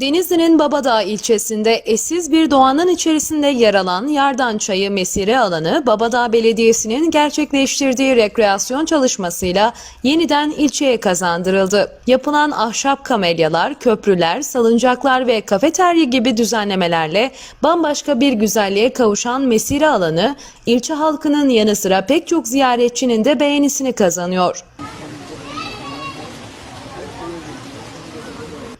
Denizli'nin Babadağ ilçesinde eşsiz bir doğanın içerisinde yer alan Yardan Çayı Mesire alanı Babadağ Belediyesi'nin gerçekleştirdiği rekreasyon çalışmasıyla yeniden ilçeye kazandırıldı. Yapılan ahşap kamelyalar, köprüler, salıncaklar ve kafeterya gibi düzenlemelerle bambaşka bir güzelliğe kavuşan Mesire alanı ilçe halkının yanı sıra pek çok ziyaretçinin de beğenisini kazanıyor.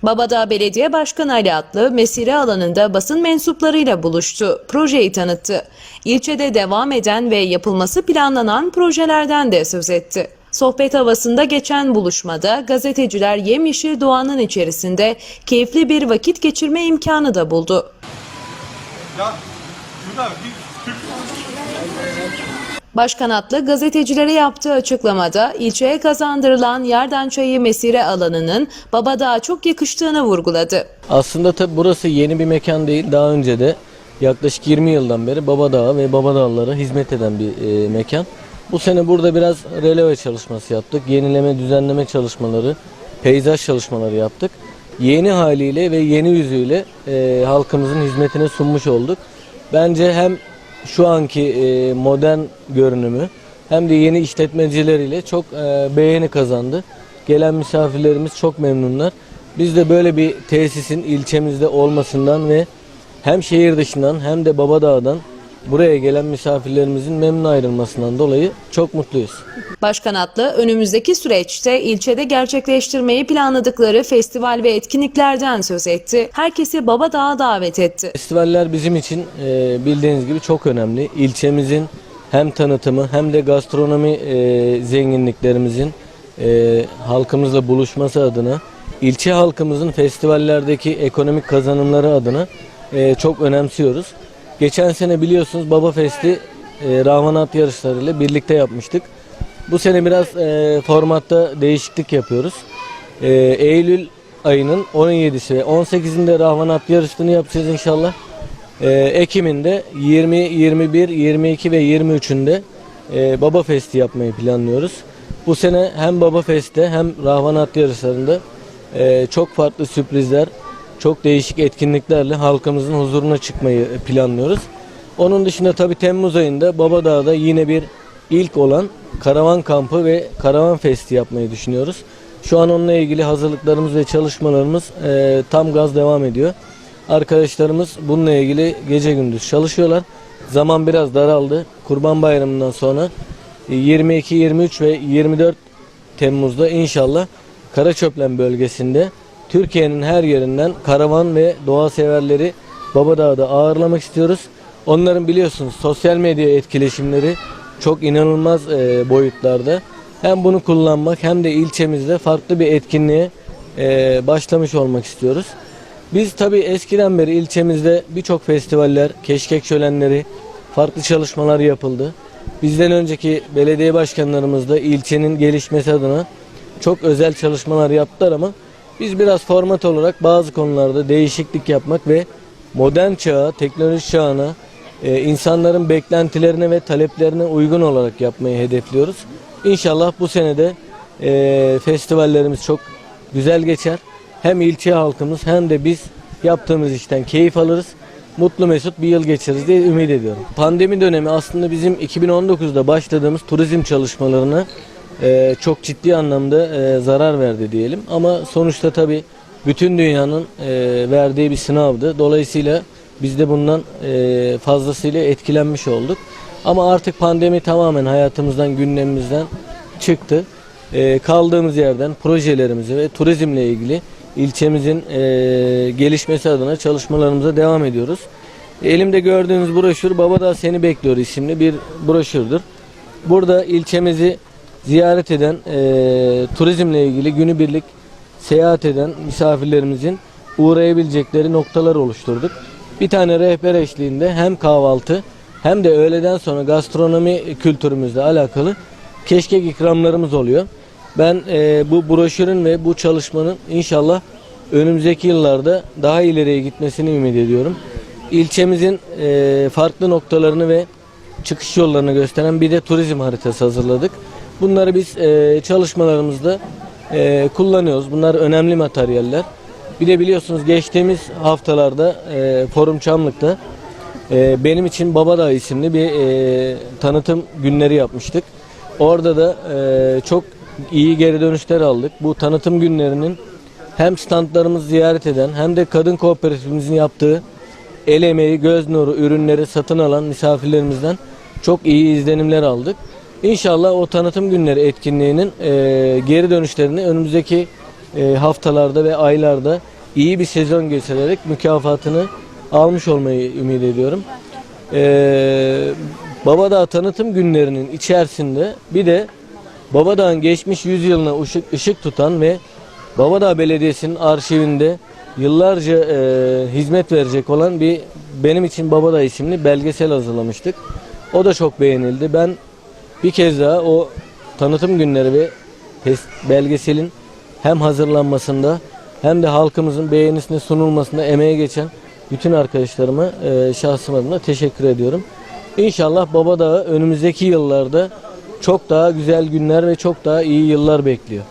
Babadağ Belediye Başkanı Ali Atlı, mesire alanında basın mensuplarıyla buluştu, projeyi tanıttı. İlçede devam eden ve yapılması planlanan projelerden de söz etti. Sohbet havasında geçen buluşmada gazeteciler yemyeşil doğanın içerisinde keyifli bir vakit geçirme imkanı da buldu. Ya şurada bir Başkan Atlı gazetecilere yaptığı açıklamada ilçeye kazandırılan Yardan Çayı mesire alanının Babadağ'a çok yakıştığını vurguladı. Aslında tabi burası yeni bir mekan değil. Daha önce de yaklaşık 20 yıldan beri Babadağ'a ve Babadağlılara hizmet eden bir e, mekan. Bu sene burada biraz releve çalışması yaptık. Yenileme, düzenleme çalışmaları, peyzaj çalışmaları yaptık. Yeni haliyle ve yeni yüzüyle e, halkımızın hizmetine sunmuş olduk. Bence hem şu anki e, modern görünümü hem de yeni işletmecileriyle çok e, beğeni kazandı. Gelen misafirlerimiz çok memnunlar. Biz de böyle bir tesisin ilçemizde olmasından ve hem şehir dışından hem de Babadağ'dan buraya gelen misafirlerimizin memnun ayrılmasından dolayı çok mutluyuz. Başkan Atlı önümüzdeki süreçte ilçede gerçekleştirmeyi planladıkları festival ve etkinliklerden söz etti. Herkesi Babadağ'a davet etti. Festivaller bizim için e, bildiğiniz gibi çok önemli. İlçemizin hem tanıtımı hem de gastronomi e, zenginliklerimizin e, halkımızla buluşması adına, ilçe halkımızın festivallerdeki ekonomik kazanımları adına e, çok önemsiyoruz. Geçen sene biliyorsunuz Baba Festi e, Rahmanat yarışlarıyla birlikte yapmıştık. Bu sene biraz e, formatta değişiklik yapıyoruz. E, Eylül ayının 17'si ve 18'inde Rahmanat yarışını yapacağız inşallah. E, Ekim'inde 20, 21, 22 ve 23'ünde e, Baba Festi yapmayı planlıyoruz. Bu sene hem Baba Fest'te hem Rahmanat yarışlarında e, çok farklı sürprizler, çok değişik etkinliklerle halkımızın huzuruna çıkmayı planlıyoruz. Onun dışında tabii Temmuz ayında Babadağ'da yine bir ilk olan karavan kampı ve karavan festi yapmayı düşünüyoruz. Şu an onunla ilgili hazırlıklarımız ve çalışmalarımız e, tam gaz devam ediyor. Arkadaşlarımız bununla ilgili gece gündüz çalışıyorlar. Zaman biraz daraldı. Kurban Bayramı'ndan sonra e, 22, 23 ve 24 Temmuz'da inşallah Karaçöplen bölgesinde Türkiye'nin her yerinden karavan ve doğa severleri Babadağ'da ağırlamak istiyoruz. Onların biliyorsunuz sosyal medya etkileşimleri çok inanılmaz e, boyutlarda. Hem bunu kullanmak hem de ilçemizde farklı bir etkinliğe e, başlamış olmak istiyoruz. Biz tabii eskiden beri ilçemizde birçok festivaller, keşkek şölenleri, farklı çalışmalar yapıldı. Bizden önceki belediye başkanlarımız da ilçenin gelişmesi adına çok özel çalışmalar yaptılar ama biz biraz format olarak bazı konularda değişiklik yapmak ve modern çağa, teknoloji çağına, e, insanların beklentilerine ve taleplerine uygun olarak yapmayı hedefliyoruz. İnşallah bu senede e, festivallerimiz çok güzel geçer. Hem ilçe halkımız hem de biz yaptığımız işten keyif alırız. Mutlu mesut bir yıl geçiririz diye ümit ediyorum. Pandemi dönemi aslında bizim 2019'da başladığımız turizm çalışmalarına e, çok ciddi anlamda e, zarar verdi diyelim. Ama sonuçta tabii bütün dünyanın e, verdiği bir sınavdı. Dolayısıyla biz de bundan e, fazlasıyla etkilenmiş olduk. Ama artık pandemi tamamen hayatımızdan, gündemimizden çıktı. E, kaldığımız yerden projelerimizi ve turizmle ilgili ilçemizin e, gelişmesi adına çalışmalarımıza devam ediyoruz. Elimde gördüğünüz broşür Babadağ Seni Bekliyor isimli bir broşürdür. Burada ilçemizi ziyaret eden, e, turizmle ilgili günübirlik seyahat eden misafirlerimizin uğrayabilecekleri noktalar oluşturduk. Bir tane rehber eşliğinde hem kahvaltı hem de öğleden sonra gastronomi kültürümüzle alakalı keşkek ikramlarımız oluyor. Ben e, bu broşürün ve bu çalışmanın inşallah önümüzdeki yıllarda daha ileriye gitmesini ümit ediyorum. İlçemizin e, farklı noktalarını ve çıkış yollarını gösteren bir de turizm haritası hazırladık. Bunları biz e, çalışmalarımızda e, kullanıyoruz. Bunlar önemli materyaller. Bir de biliyorsunuz geçtiğimiz haftalarda e, Forum Çamlık'ta e, benim için Babadağ isimli bir e, tanıtım günleri yapmıştık. Orada da e, çok iyi geri dönüşler aldık. Bu tanıtım günlerinin hem standlarımızı ziyaret eden hem de kadın kooperatifimizin yaptığı el emeği, göz nuru ürünleri satın alan misafirlerimizden çok iyi izlenimler aldık. İnşallah o tanıtım günleri etkinliğinin e, geri dönüşlerini önümüzdeki e, haftalarda ve aylarda iyi bir sezon geçirerek mükafatını almış olmayı ümit ediyorum. E, Babadağ tanıtım günlerinin içerisinde bir de Babadağ'ın geçmiş yüzyılına ışık, ışık tutan ve Babadağ Belediyesi'nin arşivinde yıllarca e, hizmet verecek olan bir benim için Babadağ isimli belgesel hazırlamıştık. O da çok beğenildi. Ben bir kez daha o tanıtım günleri ve belgeselin hem hazırlanmasında hem de halkımızın beğenisine sunulmasında emeğe geçen bütün arkadaşlarıma e, şahsım adına teşekkür ediyorum. İnşallah Babadağ'ı önümüzdeki yıllarda çok daha güzel günler ve çok daha iyi yıllar bekliyor.